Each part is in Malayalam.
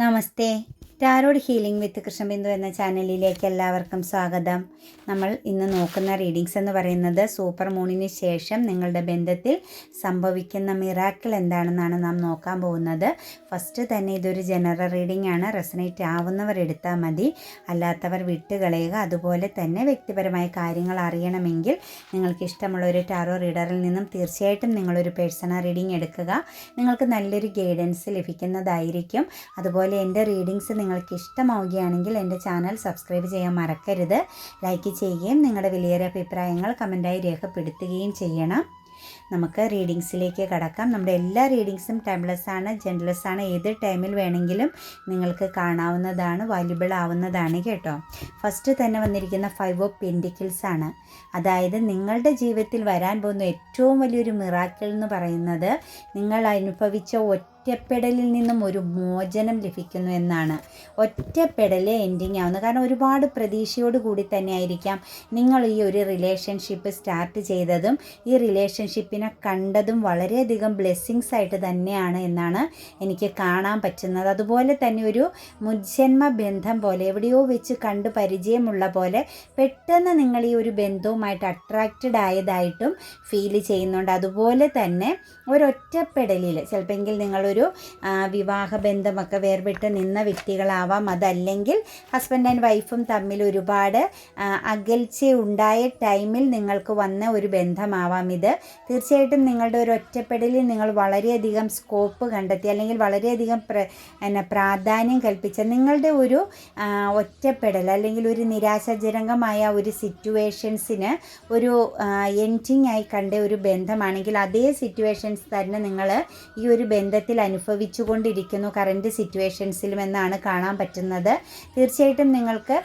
నమస్తే ടാരോഡ് ഹീലിംഗ് വിത്ത് കൃഷ്ണബിന്ദു എന്ന ചാനലിലേക്ക് എല്ലാവർക്കും സ്വാഗതം. നമ്മൾ ഇന്ന് നോക്കുന്ന റീഡിങ്സ് എന്ന് പറയുന്നത് സൂപ്പർ മൂണിന് ശേഷം നിങ്ങളുടെ ബന്ധത്തിൽ സംഭവിക്കുന്ന മിറാക്കിൾ എന്താണെന്നാണ് നാം നോക്കാൻ പോകുന്നത്. ഫസ്റ്റ് തന്നെ ഇതൊരു ജനറൽ റീഡിംഗ് ആണ്. റെസനേറ്റ് ആവുന്നവർ എടുത്താൽ മതി. അല്ലാത്തവർ വിട്ടുകളയുക അതുപോലെ തന്നെ വ്യക്തിപരമായ കാര്യങ്ങൾ അറിയണമെങ്കിൽ നിങ്ങൾക്ക് ഇഷ്ടമുള്ള ഒരു ടാറോ റീഡറിൽ നിന്നും തീർച്ചയായിട്ടും നിങ്ങളൊരു പേഴ്സണൽ റീഡിംഗ് എടുക്കുക. നിങ്ങൾക്ക് നല്ലൊരു ഗൈഡൻസ് ലഭിക്കുന്നതായിരിക്കും. അതുപോലെ എന്റെ റീഡിങ്സ് നിങ്ങൾക്ക് ഇഷ്ടമാവുകയാണെങ്കിൽ എന്റെ ചാനൽ സബ്സ്ക്രൈബ് ചെയ്യാൻ മറക്കരുത്. ലൈക്ക് ചെയ്യുകയും നിങ്ങളുടെ വിലയേറിയ അഭിപ്രായങ്ങൾ കമന്റായി രേഖപ്പെടുത്തുകയും ചെയ്യണം. നമുക്ക് റീഡിങ്സിലേക്ക് കടക്കാം. നമ്മുടെ എല്ലാ റീഡിങ്സും ടൈംലെസ് ആണ് ജെൻഡ്ലെസ് ആണ്. ഏത് ടൈമിൽ വേണമെങ്കിലും നിങ്ങൾക്ക് കാണാവുന്നതാണ് വാല്യുബിൾ ആവുന്നതാണ് കേട്ടോ. ഫസ്റ്റ് തന്നെ വന്നിരിക്കുന്ന ഫൈവ് ഓഫ് പെന്റിക്കിൾസ് ആണ്. അതായത് നിങ്ങളുടെ ജീവിതത്തിൽ വരാൻ പോകുന്ന ഏറ്റവും വലിയൊരു മിറാക്കിൾ എന്ന് പറയുന്നത് നിങ്ങൾ അനുഭവിച്ച ഒറ്റപ്പെടലിൽ നിന്നും ഒരു മോചനം ലഭിക്കുന്നു എന്നാണ്. ഒറ്റപ്പെടലേ എൻഡിങ് ആവുന്നു. കാരണം ഒരുപാട് പ്രതീക്ഷയോട് കൂടി തന്നെ ആയിരിക്കാം നിങ്ങൾ ഈ ഒരു റിലേഷൻഷിപ്പ് സ്റ്റാർട്ട് ചെയ്തതും ഈ റിലേഷൻഷിപ്പിനെ കണ്ടതും വളരെയധികം ബ്ലെസ്സിങ്സ് ആയിട്ട് തന്നെയാണ് എന്നാണ് എനിക്ക് കാണാൻ പറ്റുന്നത്. അതുപോലെ തന്നെ ഒരു മുജ്ജന്മ ബന്ധം പോലെ എവിടെയോ വെച്ച് കണ്ട് പരിചയമുള്ള പോലെ പെട്ടെന്ന് നിങ്ങൾ ഈ ഒരു ബന്ധവുമായിട്ട് അട്രാക്റ്റഡ് ആയതായിട്ടും ഫീൽ ചെയ്യുന്നുണ്ട്. അതുപോലെ തന്നെ ഒരൊറ്റപ്പെടലിൽ ചിലപ്പോൾ നിങ്ങളൊരു ആ, വിവാഹ ബന്ധമൊക്കെ വേർപെട്ട് നിന്ന വ്യക്തികളാവാം. അതല്ലെങ്കിൽ ഹസ്ബൻഡ് ആൻഡ് വൈഫും തമ്മിൽ ഒരുപാട് അകൽച്ച ഉണ്ടായ ടൈമിൽ നിങ്ങൾക്ക് വന്ന ഒരു ബന്ധമാവാം ഇത്. തീർച്ചയായിട്ടും നിങ്ങളുടെ ഒരു ഒറ്റപ്പെടലിൽ നിങ്ങൾ വളരെയധികം സ്കോപ്പ് കണ്ടെത്തി അല്ലെങ്കിൽ വളരെയധികം പ്ര എന്നാ പ്രാധാന്യം കൽപ്പിച്ച നിങ്ങളുടെ ഒരു ഒറ്റപ്പെടൽ അല്ലെങ്കിൽ ഒരു നിരാശാജനകമായ ഒരു സിറ്റുവേഷൻസിന് ഒരു എൻഡിങ് ആയി കണ്ട ഒരു ബന്ധമാണെങ്കിൽ അതേ സിറ്റുവേഷൻസ് തന്നെ നിങ്ങൾ ഈ ഒരു ബന്ധത്തിൽ അനുഭവിച്ചു കൊണ്ടിരിക്കുന്നു കറന്റ് സിറ്റുവേഷൻസിലും എന്നാണ് കാണാൻ പറ്റുന്നത്. തീർച്ചയായിട്ടും നിങ്ങൾക്ക്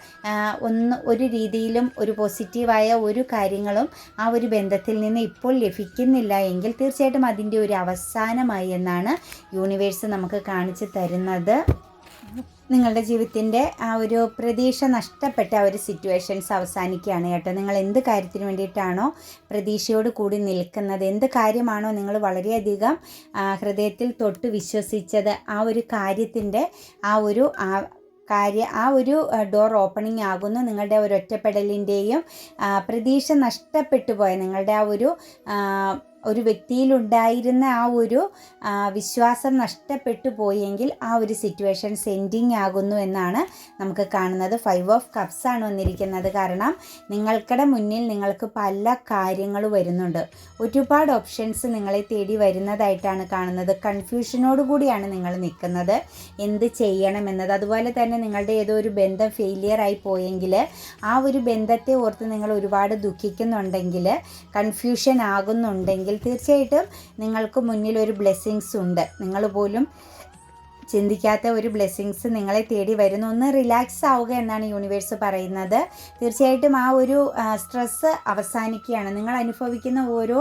ഒന്ന് ഒരു രീതിയിലും ഒരു പോസിറ്റീവായ ഒരു കാര്യങ്ങളും ആ ഒരു ബന്ധത്തിൽ നിന്ന് ഇപ്പോൾ ലഭിക്കുന്നില്ല എങ്കിൽ തീർച്ചയായിട്ടും അതിന്റെ ഒരു അവസാനമായി എന്നാണ് യൂണിവേഴ്സ് നമുക്ക് കാണിച്ചു തരുന്നത്. നിങ്ങളുടെ ജീവിതത്തിന്റെ ആ ഒരു പ്രതീക്ഷ നഷ്ടപ്പെട്ട ആ ഒരു സിറ്റുവേഷൻസ് അവസാനിക്കുകയാണ് കേട്ടോ. നിങ്ങൾ എന്ത് കാര്യത്തിന് വേണ്ടിയിട്ടാണോ പ്രതീക്ഷയോട് കൂടി നിൽക്കുന്നത്? എന്ത് കാര്യമാണോ നിങ്ങൾ വളരെയധികം ഹൃദയത്തിൽ തൊട്ട് വിശ്വസിച്ചത്? ആ ഒരു കാര്യത്തിന്റെ ആ ഒരു കാര്യ ആ ഒരു ഡോർ ഓപ്പണിംഗ് ആകുന്നു. നിങ്ങളുടെ ഒരു ഒറ്റപ്പെടലിന്റെയും പ്രതീക്ഷ നഷ്ടപ്പെട്ടു പോയ നിങ്ങളുടെ ആ ഒരു ഒരു വ്യക്തിയിലുണ്ടായിരുന്ന ആ ഒരു വിശ്വാസം നഷ്ടപ്പെട്ടു പോയെങ്കിൽ ആ ഒരു സിറ്റുവേഷൻ സെൻഡിങ് ആകുന്നു എന്നാണ് നമുക്ക് കാണുന്നത്. ഫൈവ് ഓഫ് കപ്സ് ആണ് വന്നിരിക്കുന്നത്. കാരണം നിങ്ങൾക്കടെ മുന്നിൽ നിങ്ങൾക്ക് പല കാര്യങ്ങൾ വരുന്നുണ്ട്. ഒരുപാട് ഓപ്ഷൻസ് നിങ്ങളെ തേടി വരുന്നതായിട്ടാണ് കാണുന്നത്. കൺഫ്യൂഷനോട് കൂടിയാണ് നിങ്ങൾ നിൽക്കുന്നത്. എന്ത് ചെയ്യണമെന്നത് അതുപോലെ തന്നെ നിങ്ങളുടെ ഏതോ ഒരു ബന്ധം ഫെയിലിയർ ആയി പോയെങ്കിൽ ആ ഒരു ബന്ധത്തെ ഓർത്ത് നിങ്ങൾ ഒരുപാട് ദുഃഖിക്കുന്നുണ്ടെങ്കിൽ കൺഫ്യൂഷൻ ആകുന്നുണ്ടെങ്കിൽ തീർച്ചയായിട്ടും നിങ്ങൾക്ക് മുന്നിൽ ഒരു ബ്ലെസ്സിങ്സ് ഉണ്ട് നിങ്ങൾ പോലും ചിന്തിക്കാത്ത ഒരു ബ്ലെസ്സിങ്സ് നിങ്ങളെ തേടി വരുന്നു. ഒന്ന് റിലാക്സ് ആവുക എന്നാണ് യൂണിവേഴ്സ് പറയുന്നത്. തീർച്ചയായിട്ടും ആ ഒരു സ്ട്രെസ്സ് അവസാനിക്കുകയാണ്. നിങ്ങൾ അനുഭവിക്കുന്ന ഓരോ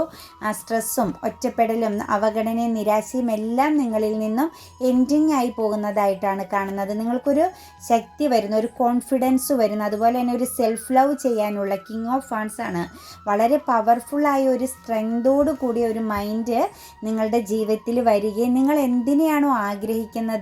സ്ട്രെസ്സും ഒറ്റപ്പെടലും അവഗണനയും നിരാശയും എല്ലാം നിങ്ങളിൽ നിന്നും എൻഡിങ് ആയി പോകുന്നതായിട്ടാണ് കാണുന്നത്. നിങ്ങൾക്കൊരു ശക്തി വരുന്നു ഒരു കോൺഫിഡൻസ് വരുന്നു. അതുപോലെ തന്നെ ഒരു സെൽഫ് ലവ് ചെയ്യാനുള്ള കിങ് ഓഫ് ഫണ്ട്സ് ആണ്. വളരെ പവർഫുള്ളായ ഒരു സ്ട്രെങ്തോടു കൂടിയ ഒരു മൈൻഡ് നിങ്ങളുടെ ജീവിതത്തിൽ വരികയും നിങ്ങൾ എന്തിനെയാണോ ആഗ്രഹിക്കുന്നത്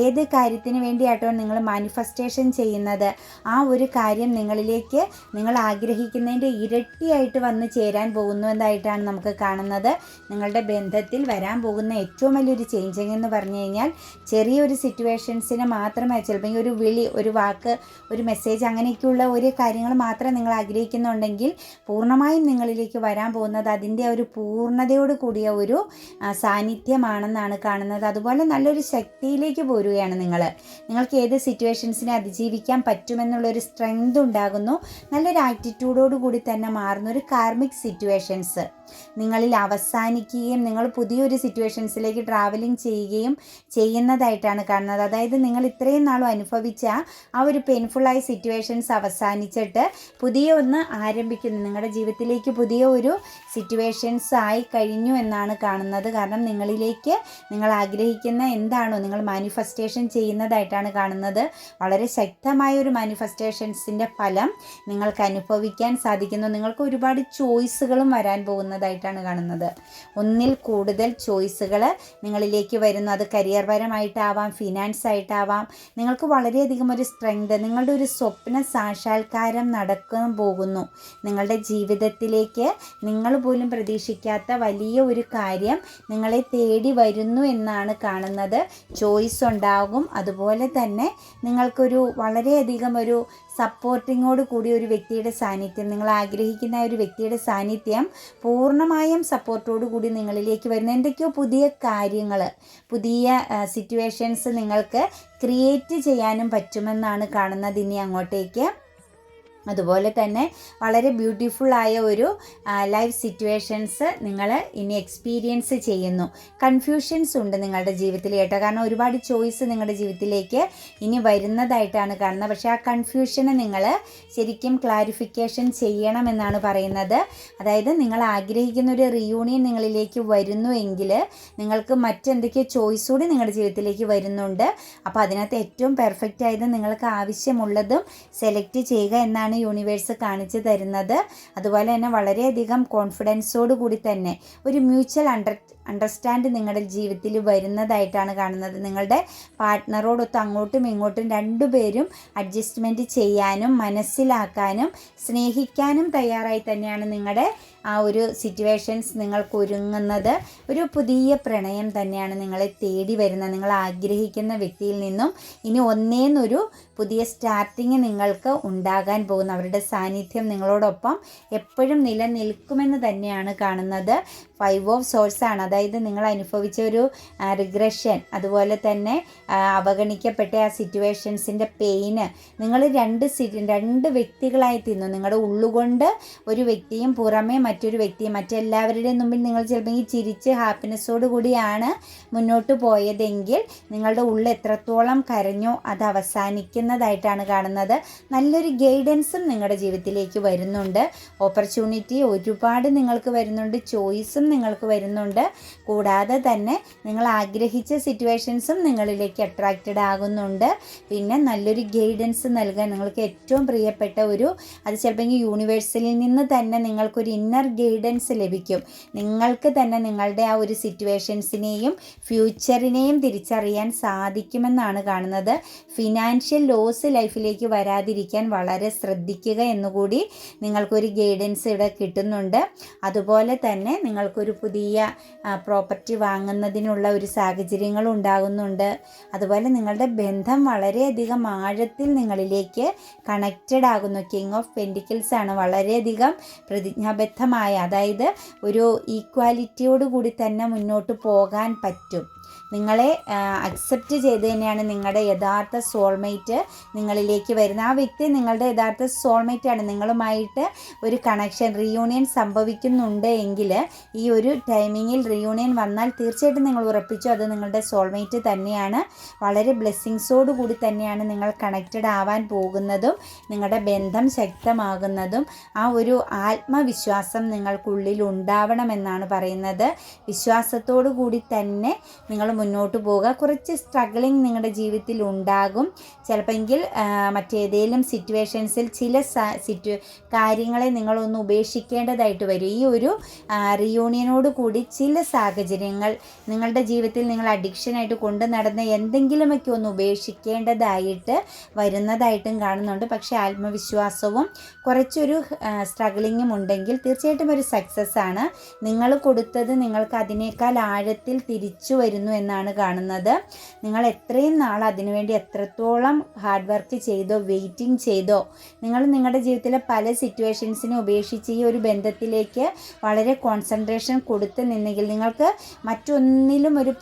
ഏത് കാര്യത്തിന് വേണ്ടിയാട്ടോ നിങ്ങൾ മാനിഫെസ്റ്റേഷൻ ചെയ്യുന്നത്? ആ ഒരു കാര്യം നിങ്ങളിലേക്ക് നിങ്ങൾ ആഗ്രഹിക്കുന്നതിന്റെ ഇരട്ടിയായിട്ട് വന്ന് ചേരാൻ പോകുന്നു എന്നതായിട്ടാണ് നമുക്ക് കാണുന്നത്. നിങ്ങളുടെ ബന്ധത്തിൽ വരാൻ പോകുന്ന ഏറ്റവും വലിയൊരു ചേഞ്ചിങ് എന്ന് പറഞ്ഞു കഴിഞ്ഞാൽ ചെറിയൊരു സിറ്റുവേഷൻസിന് മാത്രമേ ചിലപ്പോൾ ഒരു വിളി ഒരു വാക്ക് ഒരു മെസ്സേജ് അങ്ങനെയൊക്കെയുള്ള ഒരു കാര്യങ്ങൾ മാത്രം നിങ്ങൾ ആഗ്രഹിക്കുന്നുണ്ടെങ്കിൽ പൂർണമായും നിങ്ങളിലേക്ക് വരാൻ പോകുന്നത് അതിന്റെ ഒരു പൂർണതയോട് കൂടിയ ഒരു സാന്നിധ്യമാണെന്നാണ് കാണുന്നത്. അതുപോലെ നല്ലൊരു ശക്തിയിലേക്ക് പോരുകയാണ് നിങ്ങൾ നിങ്ങൾക്ക് ഏത് സിറ്റുവേഷൻസിനെ അതിജീവിക്കാൻ പറ്റുമെന്നുള്ളൊരു സ്ട്രെങ്ത് ഉണ്ടാകുന്നു. നല്ലൊരു ആറ്റിറ്റ്യൂഡോട് കൂടി തന്നെ മാറുന്ന ഒരു കാർമിക് സിറ്റുവേഷൻസ് നിങ്ങളിൽ അവസാനിക്കുകയും നിങ്ങൾ പുതിയൊരു സിറ്റുവേഷൻസിലേക്ക് ട്രാവലിംഗ് ചെയ്യുകയും ചെയ്യുന്നതായിട്ടാണ് കാണുന്നത്. അതായത് നിങ്ങൾ ഇത്രയും നാളും അനുഭവിച്ച ആ ഒരു പെയിൻഫുള്ളായ സിറ്റുവേഷൻസ് അവസാനിച്ചിട്ട് പുതിയ ഒന്ന് ആരംഭിക്കുന്നു. നിങ്ങളുടെ ജീവിതത്തിലേക്ക് പുതിയ ഒരു സിറ്റുവേഷൻസ് ആയി കഴിഞ്ഞു എന്നാണ് കാണുന്നത്. കാരണം നിങ്ങളിലേക്ക് നിങ്ങൾ ആഗ്രഹിക്കുന്ന എന്താണോ നിങ്ങൾ മാനിഫെസ്റ്റേഷൻ ചെയ്യുന്നതായിട്ടാണ് കാണുന്നത്. വളരെ ശക്തമായ ഒരു മാനിഫെസ്റ്റേഷൻസിന്റെ ഫലം നിങ്ങൾക്ക് അനുഭവിക്കാൻ സാധിക്കുന്നു. നിങ്ങൾക്ക് ഒരുപാട് ചോയ്സുകളും വരാൻ പോകുന്നതായിട്ടാണ് കാണുന്നത്. ഒന്നിൽ കൂടുതൽ ചോയ്സുകൾ നിങ്ങളിലേക്ക് വരുന്നു. അത് കരിയർ പരമായിട്ടാവാം ഫിനാൻസ് ആയിട്ടാവാം. നിങ്ങൾക്ക് വളരെയധികം ഒരു സ്ട്രെങ്ത് നിങ്ങളുടെ ഒരു സ്വപ്ന സാക്ഷാത്കാരം നടക്കാൻ പോകുന്നു. നിങ്ങളുടെ ജീവിതത്തിലേക്ക് നിങ്ങൾ പോലും പ്രതീക്ഷിക്കാത്ത വലിയ ഒരു കാര്യം നിങ്ങളെ തേടി വരുന്നു എന്നാണ് കാണുന്നത്. ചോയ്സ് ഉണ്ടാകും. അതുപോലെ തന്നെ നിങ്ങൾക്കൊരു വളരെയധികം ഒരു സപ്പോർട്ടിങ്ങോട് കൂടി ഒരു വ്യക്തിയുടെ സാന്നിധ്യം നിങ്ങൾ ആഗ്രഹിക്കുന്ന ഒരു വ്യക്തിയുടെ സാന്നിധ്യം പൂർണമായും സപ്പോർട്ടോട് കൂടി നിങ്ങളിലേക്ക് വരുന്ന. എന്തൊക്കെയോ പുതിയ കാര്യങ്ങൾ പുതിയ സിറ്റുവേഷൻസ് നിങ്ങൾക്ക് ക്രിയേറ്റ് ചെയ്യാനും പറ്റുമെന്നാണ് കാണുന്നത്. ഇനി അങ്ങോട്ടേക്ക്. അതുപോലെ തന്നെ വളരെ ബ്യൂട്ടിഫുള്ളായ ഒരു ലൈഫ് സിറ്റുവേഷൻസ് നിങ്ങൾ ഇനി എക്സ്പീരിയൻസ് ചെയ്യുന്നു. കൺഫ്യൂഷൻസ് ഉണ്ട് നിങ്ങളുടെ ജീവിതത്തിൽ കേട്ടോ. കാരണം ഒരുപാട് ചോയ്സ് നിങ്ങളുടെ ജീവിതത്തിലേക്ക് ഇനി വരുന്നതായിട്ടാണ് കാണുന്നത്. പക്ഷേ ആ കൺഫ്യൂഷനെ നിങ്ങൾ ശരിക്കും ക്ലാരിഫിക്കേഷൻ ചെയ്യണമെന്നാണ് പറയുന്നത്. അതായത് നിങ്ങൾ ആഗ്രഹിക്കുന്ന ഒരു റിയൂണിയൻ നിങ്ങളിലേക്ക് വരുന്നു എങ്കിൽ നിങ്ങൾക്ക് മറ്റെന്തൊക്കെയോ ചോയ്സ് കൂടി നിങ്ങളുടെ ജീവിതത്തിലേക്ക് വരുന്നുണ്ട്. അപ്പോൾ അതിനകത്ത് ഏറ്റവും പെർഫെക്റ്റ് ആയത് നിങ്ങൾക്ക് ആവശ്യമുള്ളതും സെലക്ട് ചെയ്യുക എന്നാണ് യൂണിവേഴ്സ് കാണിച്ചു തരുന്നത്. അതുപോലെ തന്നെ വളരെയധികം കോൺഫിഡൻസോട് കൂടി തന്നെ ഒരു മ്യൂച്വൽ അണ്ടർ അണ്ടർസ്റ്റാൻഡ് നിങ്ങളുടെ ജീവിതത്തിൽ വരുന്നതായിട്ടാണ് കാണുന്നത്. നിങ്ങളുടെ പാർട്ട്ണറോടൊത്ത് അങ്ങോട്ടും ഇങ്ങോട്ടും രണ്ടുപേരും അഡ്ജസ്റ്റ്മെന്റ് ചെയ്യാനും മനസ്സിലാക്കാനും സ്നേഹിക്കാനും തയ്യാറായി തന്നെയാണ് നിങ്ങളുടെ ആ ഒരു സിറ്റുവേഷൻസ് നിങ്ങൾക്ക് ഒരുങ്ങുന്നത്. ഒരു പുതിയ പ്രണയം തന്നെയാണ് നിങ്ങളെ തേടി വരുന്നത്. നിങ്ങൾ ആഗ്രഹിക്കുന്ന വ്യക്തിയിൽ നിന്നും ഇനി ഒന്നേന്നൊരു പുതിയ സ്റ്റാർട്ടിങ് നിങ്ങൾക്ക് ഉണ്ടാകാൻ പോകുന്ന അവരുടെ സാന്നിധ്യം നിങ്ങളോടൊപ്പം എപ്പോഴും നിലനിൽക്കുമെന്ന് തന്നെയാണ് കാണുന്നത്. ഫൈവ് ഓഫ് സോഴ്സ് ആണ്. അതായത് നിങ്ങൾ അനുഭവിച്ച ഒരു റിഗ്രഷൻ അതുപോലെ തന്നെ അവഗണിക്കപ്പെട്ട ആ സിറ്റുവേഷൻസിന്റെ പെയിന് നിങ്ങൾ രണ്ട് രണ്ട് വ്യക്തികളായി തിന്നു നിങ്ങളുടെ ഉള്ളുകൊണ്ട് ഒരു വ്യക്തിയും പുറമേ മറ്റൊരു വ്യക്തിയും മറ്റെല്ലാവരുടെയും മുമ്പിൽ നിങ്ങൾ ചിലപ്പോൾ ചിരിച്ച് ഹാപ്പിനെസ്സോട് കൂടിയാണ് മുന്നോട്ട് പോയതെങ്കിൽ നിങ്ങളുടെ ഉള്ളിൽ എത്രത്തോളം കരഞ്ഞോ അത് അവസാനിക്കുന്നതായിട്ടാണ് കാണുന്നത്. നല്ലൊരു ഗൈഡൻസും നിങ്ങളുടെ ജീവിതത്തിലേക്ക് വരുന്നുണ്ട്. ഓപ്പർച്യൂണിറ്റി ഒരുപാട് നിങ്ങൾക്ക് വരുന്നുണ്ട്. ചോയ്സും നിങ്ങൾക്ക് വരുന്നുണ്ട്. കൂടാതെ തന്നെ നിങ്ങൾ ആഗ്രഹിച്ച സിറ്റുവേഷൻസും നിങ്ങളിലേക്ക് അട്രാക്റ്റഡ് ആകുന്നുണ്ട്. പിന്നെ നല്ലൊരു ഗൈഡൻസ് നൽകാൻ നിങ്ങൾക്ക് ഏറ്റവും പ്രിയപ്പെട്ട ഒരു അത് ചിലപ്പോൾ യൂണിവേഴ്സിൽ നിന്ന് തന്നെ നിങ്ങൾക്കൊരു ഇന്നർ ഗൈഡൻസ് ലഭിക്കും. നിങ്ങൾക്ക് തന്നെ നിങ്ങളുടെ ആ ഒരു സിറ്റുവേഷൻസിനെയും ഫ്യൂച്ചറിനെയും തിരിച്ചറിയാൻ സാധിക്കുമെന്നാണ് കാണുന്നത്. ഫിനാൻഷ്യൽ ലോസ് ലൈഫിലേക്ക് വരാതിരിക്കാൻ വളരെ ശ്രദ്ധിക്കുക എന്നുകൂടി നിങ്ങൾക്കൊരു ഗൈഡൻസ് ഇവിടെ കിട്ടുന്നുണ്ട്. അതുപോലെ തന്നെ നിങ്ങൾക്കൊരു പുതിയ പ്രോപ്പർട്ടി വാങ്ങുന്നതിനുള്ള ഒരു സാഹചര്യങ്ങൾ ഉണ്ടാകുന്നുണ്ട്. അതുപോലെ നിങ്ങളുടെ ബന്ധം വളരെയധികം ആഴത്തിൽ നിങ്ങളിലേക്ക് കണക്റ്റഡ് ആകുന്നു. കിങ് ഓഫ് പെൻഡിക്കിൾസ് ആണ് വളരെയധികം പ്രതിജ്ഞാബദ്ധമായ അതായത് ഒരു ഈക്വാലിറ്റിയോട് കൂടി തന്നെ മുന്നോട്ട് പോകാൻ പറ്റും. നിങ്ങളെ അക്സെപ്റ്റ് ചെയ്ത് തന്നെയാണ് നിങ്ങളുടെ യഥാർത്ഥ സോൾമേറ്റ് നിങ്ങളിലേക്ക് വരുന്നത്. ആ വ്യക്തി നിങ്ങളുടെ യഥാർത്ഥ സോൾമേറ്റ് ആണ്. നിങ്ങളുമായിട്ട് ഒരു കണക്ഷൻ റിയൂണിയൻ സംഭവിക്കുന്നുണ്ട് എങ്കിൽ ഈ ഒരു ടൈമിങ്ങിൽ റിയൂണിയൻ വന്നാൽ തീർച്ചയായിട്ടും നിങ്ങൾ ഉറപ്പിച്ചു അത് നിങ്ങളുടെ സോൾമേറ്റ് തന്നെയാണ്. വളരെ ബ്ലെസ്സിങ്സോട് കൂടി തന്നെയാണ് നിങ്ങൾ കണക്റ്റഡ് ആവാൻ പോകുന്നതും നിങ്ങളുടെ ബന്ധം ശക്തമാകുന്നതും ആ ഒരു ആത്മവിശ്വാസം നിങ്ങൾക്കുള്ളിൽ ഉണ്ടാവണമെന്നാണ് പറയുന്നത്. വിശ്വാസത്തോടു കൂടി തന്നെ നിങ്ങൾ മുന്നോട്ട് പോവുക. കുറച്ച് സ്ട്രഗിളിങ് നിങ്ങളുടെ ജീവിതത്തിൽ ഉണ്ടാകും. ചിലപ്പോൾ മറ്റേതെങ്കിലും സിറ്റുവേഷൻസിൽ ചില സിറ്റു കാര്യങ്ങളെ നിങ്ങളൊന്ന് ഉപേക്ഷിക്കേണ്ടതായിട്ട് വരും. ഈ ഒരു റിയൂണിയനോട് കൂടി ചില സാഹചര്യങ്ങൾ നിങ്ങളുടെ ജീവിതത്തിൽ നിങ്ങൾ അഡിക്ഷനായിട്ട് കൊണ്ടു നടന്ന എന്തെങ്കിലുമൊക്കെ ഒന്ന് ഉപേക്ഷിക്കേണ്ടതായിട്ട് വരുന്നതായിട്ടും കാണുന്നുണ്ട്. പക്ഷേ ആത്മവിശ്വാസവും കുറച്ചൊരു സ്ട്രഗിളിങ്ങും ഉണ്ടെങ്കിൽ തീർച്ചയായിട്ടും ഒരു സക്സസ് ആണ്. നിങ്ങൾ കൊടുത്തത് നിങ്ങൾക്ക് അതിനേക്കാൾ ആഴത്തിൽ തിരിച്ചു വരുന്നു. എന്നാണ് കാണുന്നത്. നിങ്ങൾ എത്രയും നാൾ അതിനുവേണ്ടി എത്രത്തോളം ഹാർഡ് വർക്ക് ചെയ്തോ വെയിറ്റിംഗ് ചെയ്തോ നിങ്ങൾ നിങ്ങളുടെ ജീവിതത്തിലെ പല സിറ്റുവേഷൻസിനെ ഉപേക്ഷിച്ച് ഈ ഒരു ബന്ധത്തിലേക്ക് വളരെ കോൺസെൻട്രേഷൻ കൊടുത്ത് നിന്നെങ്കിൽ നിങ്ങൾക്ക് മറ്റൊന്നിലും ഒരു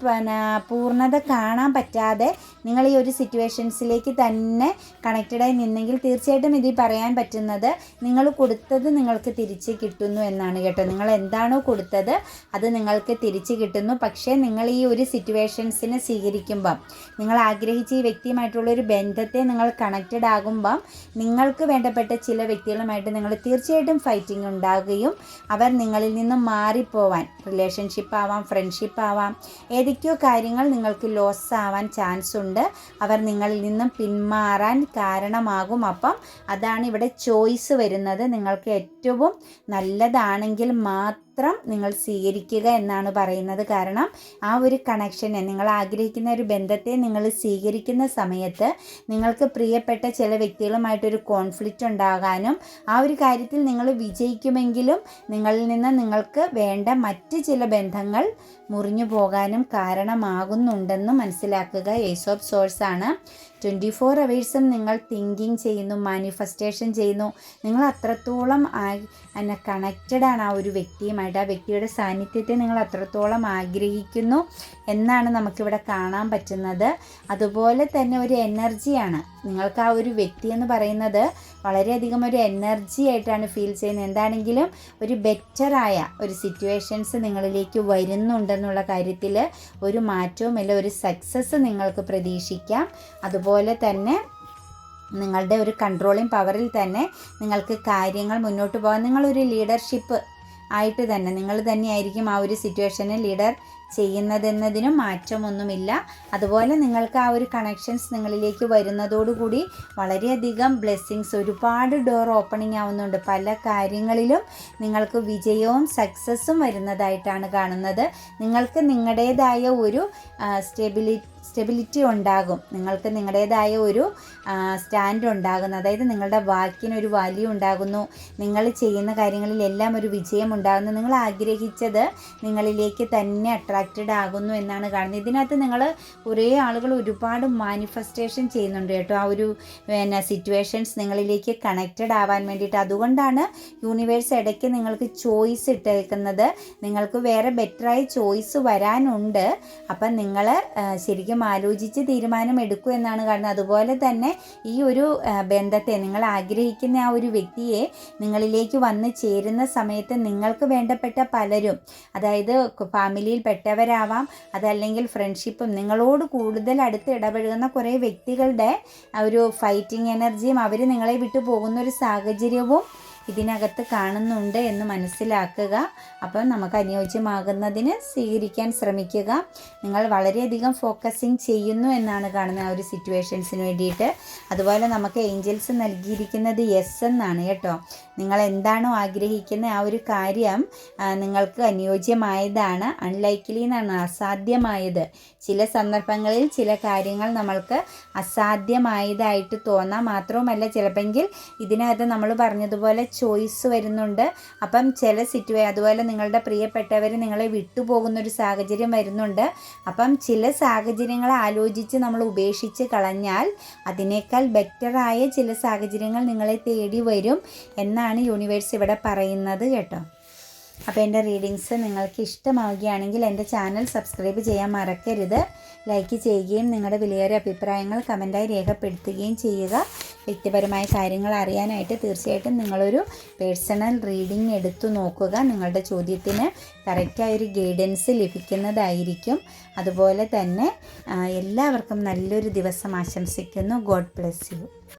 പൂർണത കാണാൻ പറ്റാതെ നിങ്ങൾ ഈ ഒരു സിറ്റുവേഷൻസിലേക്ക് തന്നെ കണക്റ്റഡായി നിന്നെങ്കിൽ തീർച്ചയായിട്ടും ഇതിൽ പറയാൻ പറ്റുന്നത് നിങ്ങൾ കൊടുത്തത് നിങ്ങൾക്ക് തിരിച്ച് കിട്ടുന്നു എന്നാണ് കേട്ടോ. നിങ്ങൾ എന്താണോ കൊടുത്തത് അത് നിങ്ങൾക്ക് തിരിച്ച് കിട്ടുന്നു. പക്ഷേ നിങ്ങൾ ഈ ഒരു സിറ്റുവേഷൻസിനെ സ്വീകരിക്കുമ്പം നിങ്ങൾ ആഗ്രഹിച്ച ഈ വ്യക്തിയുമായിട്ടുള്ള ഒരു ബന്ധത്തെ നിങ്ങൾ കണക്റ്റഡ് ആകുമ്പം നിങ്ങൾക്ക് വേണ്ടപ്പെട്ട ചില വ്യക്തികളുമായിട്ട് നിങ്ങൾ തീർച്ചയായിട്ടും ഫൈറ്റിംഗ് ഉണ്ടാകുകയും അവർ നിങ്ങളിൽ നിന്നും മാറിപ്പോവാൻ റിലേഷൻഷിപ്പ് ആവാം ഫ്രണ്ട്ഷിപ്പ് ആവാം ഏതൊക്കെയോ കാര്യങ്ങൾ നിങ്ങൾക്ക് ലോസ് ആവാൻ ചാൻസ് ഉണ്ട് അവർ നിങ്ങളിൽ നിന്നും പിന്മാറാൻ കാരണമാകും. അപ്പം അതാണ് ഇവിടെ ചോയ്സ് വരുന്നത്. നിങ്ങൾക്ക് ഏറ്റവും നല്ലതാണെങ്കിൽ മാത്രം മാത്രം നിങ്ങൾ സ്വീകരിക്കുക എന്നാണ് പറയുന്നത്. കാരണം ആ ഒരു കണക്ഷനെ നിങ്ങൾ ആഗ്രഹിക്കുന്ന ഒരു ബന്ധത്തെ നിങ്ങൾ സ്വീകരിക്കുന്ന സമയത്ത് നിങ്ങൾക്ക് പ്രിയപ്പെട്ട ചില വ്യക്തികളുമായിട്ടൊരു കോൺഫ്ലിക്റ്റ് ഉണ്ടാകാനും ആ ഒരു കാര്യത്തിൽ നിങ്ങൾ വിജയിക്കുമെങ്കിലും നിങ്ങളിൽ നിന്ന് നിങ്ങൾക്ക് വേണ്ട മറ്റ് ചില ബന്ധങ്ങൾ മുറിഞ്ഞു പോകാനും കാരണമാകുന്നുണ്ടെന്ന് മനസ്സിലാക്കുക. ഏസ് ഓഫ് സോഴ്സ് ആണ്. ട്വന്റി ഫോർ അവേഴ്സും നിങ്ങൾ തിങ്കിങ് ചെയ്യുന്നു മാനിഫെസ്റ്റേഷൻ ചെയ്യുന്നു. നിങ്ങൾ അത്രത്തോളം എന്നെ കണക്റ്റഡ് ആണ് ആ ഒരു വ്യക്തിയുമായിട്ട്. ആ വ്യക്തിയുടെ സാന്നിധ്യത്തെ നിങ്ങൾ അത്രത്തോളം ആഗ്രഹിക്കുന്നു എന്നാണ് നമുക്കിവിടെ കാണാൻ പറ്റുന്നത്. അതുപോലെ തന്നെ ഒരു എനർജിയാണ് നിങ്ങൾക്ക് ആ ഒരു വ്യക്തി എന്ന് പറയുന്നത് വളരെയധികം ഒരു എനർജി ആയിട്ടാണ് ഫീൽ ചെയ്യുന്നത്. എന്താണെങ്കിലും ഒരു ബെറ്ററായ ഒരു സിറ്റുവേഷൻസ് നിങ്ങളിലേക്ക് വരുന്നുണ്ടെന്നുള്ള കാര്യത്തിൽ ഒരു മാറ്റവുമില്ല ഒരു സക്സസ് നിങ്ങൾക്ക് പ്രതീക്ഷിക്കാം. അതുപോലെ തന്നെ നിങ്ങളുടെ ഒരു കൺട്രോളിങ് പവറിൽ തന്നെ നിങ്ങൾക്ക് കാര്യങ്ങൾ മുന്നോട്ട് പോകാൻ നിങ്ങളൊരു ലീഡർഷിപ്പ് ആയിട്ട് തന്നെ നിങ്ങൾ തന്നെയായിരിക്കും ആ ഒരു സിറ്റുവേഷനെ ലീഡർ ചെയ്യുന്നതെന്നതിനും മാറ്റമൊന്നുമില്ല. അതുപോലെ നിങ്ങൾക്ക് ആ ഒരു കണക്ഷൻസ് നിങ്ങളിലേക്ക് വരുന്നതോടുകൂടി വളരെയധികം ബ്ലെസ്സിങ്സ് ഒരുപാട് ഡോർ ഓപ്പണിംഗ് ആവുന്നുണ്ട്. പല കാര്യങ്ങളിലും നിങ്ങൾക്ക് വിജയവും സക്സസ്സും വരുന്നതായിട്ടാണ് കാണുന്നത്. നിങ്ങൾക്ക് നിങ്ങളുടേതായ ഒരു സ്റ്റെബിലിറ്റി സ്റ്റെബിലിറ്റി ഉണ്ടാകും. നിങ്ങൾക്ക് നിങ്ങളുടേതായ ഒരു സ്റ്റാൻഡ് ഉണ്ടാകുന്നു. അതായത് നിങ്ങളുടെ വാക്കിനൊരു വാല്യൂ ഉണ്ടാകുന്നു. നിങ്ങൾ ചെയ്യുന്ന കാര്യങ്ങളിലെല്ലാം ഒരു വിജയം ഉണ്ടാകുന്നു. നിങ്ങൾ ആഗ്രഹിച്ചത് നിങ്ങളിലേക്ക് തന്നെ അട്രാക്റ്റഡ് ആകുന്നു എന്നാണ് കാണുന്നത്. ഇതിനകത്ത് നിങ്ങൾ കുറേ ആളുകൾ ഒരുപാട് മാനിഫെസ്റ്റേഷൻ ചെയ്യുന്നുണ്ട് കേട്ടോ. ആ ഒരു പിന്നെ സിറ്റുവേഷൻസ് നിങ്ങളിലേക്ക് കണക്റ്റഡ് ആവാൻ വേണ്ടിയിട്ട്. അതുകൊണ്ടാണ് യൂണിവേഴ്സ് ഇടയ്ക്ക് നിങ്ങൾക്ക് ചോയ്സ് ഇട്ടേക്കുന്നത്. നിങ്ങൾക്ക് വേറെ ബെറ്ററായി ചോയ്സ് വരാനുണ്ട്. അപ്പം നിങ്ങൾ ശരിക്കും ആലോചിച്ച് തീരുമാനം എടുക്കൂ എന്നാണ് കാണുന്നത്. അതുപോലെ തന്നെ ഈ ഒരു ബന്ധത്തെ നിങ്ങൾ ആഗ്രഹിക്കുന്ന ആ ഒരു വ്യക്തിയെ നിങ്ങളിലേക്ക് വന്ന് ചേരുന്ന സമയത്ത് നിങ്ങൾക്ക് വേണ്ടപ്പെട്ട പലരും അതായത് ഫാമിലിയിൽ പെട്ടവരാവാം. അതല്ലെങ്കിൽ ഫ്രണ്ട്ഷിപ്പും നിങ്ങളോട് കൂടുതൽ അടുത്ത് ഇടപഴകുന്ന കുറേ വ്യക്തികളുടെ ഒരു ഫൈറ്റിംഗ് എനർജിയും അവർ നിങ്ങളെ വിട്ടു പോകുന്ന ഒരു സാഹചര്യവും ഇതിനകത്ത് കാണുന്നുണ്ട് എന്ന് മനസ്സിലാക്കുക. അപ്പോൾ നമുക്ക് അനുയോജ്യമാകുന്നതിന് സ്വീകരിക്കാൻ ശ്രമിക്കുക. നിങ്ങൾ വളരെയധികം ഫോക്കസിങ് ചെയ്യുന്നു എന്നാണ് കാണുന്ന ആ ഒരു സിറ്റുവേഷൻസിന് വേണ്ടിയിട്ട്. അതുപോലെ നമുക്ക് ഏഞ്ചൽസ് നൽകിയിരിക്കുന്നത് യെസ് എന്നാണ് കേട്ടോ. നിങ്ങൾ എന്താണോ ആഗ്രഹിക്കുന്ന ആ ഒരു കാര്യം നിങ്ങൾക്ക് അനുയോജ്യമായതാണ് അൺലൈക്ക്ലി എന്നാണ് അസാധ്യമായത്. ചില സന്ദർഭങ്ങളിൽ ചില കാര്യങ്ങൾ നമ്മൾക്ക് അസാധ്യമായതായിട്ട് തോന്നാം. മാത്രവുമല്ല ചിലപ്പോൾ ഇതിനകത്ത് നമ്മൾ പറഞ്ഞതുപോലെ ചോയ്സ് വരുന്നുണ്ട്. അപ്പം ചില സിറ്റുവേ അതുപോലെ നിങ്ങളുടെ പ്രിയപ്പെട്ടവർ നിങ്ങളെ വിട്ടുപോകുന്നൊരു സാഹചര്യം വരുന്നുണ്ട്. അപ്പം ചില സാഹചര്യങ്ങൾ ആലോചിച്ച് നമ്മൾ ഉപേക്ഷിച്ച് കളഞ്ഞാൽ അതിനേക്കാൾ ബെറ്ററായ ചില സാഹചര്യങ്ങൾ നിങ്ങളെ തേടി വരും എന്നാണ് യൂണിവേഴ്സ് ഇവിടെ പറയുന്നത് കേട്ടോ. അപ്പോൾ എന്റെ റീഡിങ്സ് നിങ്ങൾക്ക് ഇഷ്ടമാവുകയാണെങ്കിൽ എന്റെ ചാനൽ സബ്സ്ക്രൈബ് ചെയ്യാൻ മറക്കരുത്. ലൈക്ക് ചെയ്യുകയും നിങ്ങളുടെ വിലയേറിയ അഭിപ്രായങ്ങൾ കമന്റായി രേഖപ്പെടുത്തുകയും ചെയ്യുക. വ്യക്തിപരമായ കാര്യങ്ങൾ അറിയാനായിട്ട് തീർച്ചയായിട്ടും നിങ്ങളൊരു പേഴ്സണൽ റീഡിങ് എടുത്തു നോക്കുക. നിങ്ങളുടെ ചോദ്യത്തിന് കറക്റ്റായൊരു ഗൈഡൻസ് ലഭിക്കുന്നതായിരിക്കും. അതുപോലെ തന്നെ എല്ലാവർക്കും നല്ലൊരു ദിവസം ആശംസിക്കുന്നു. God bless you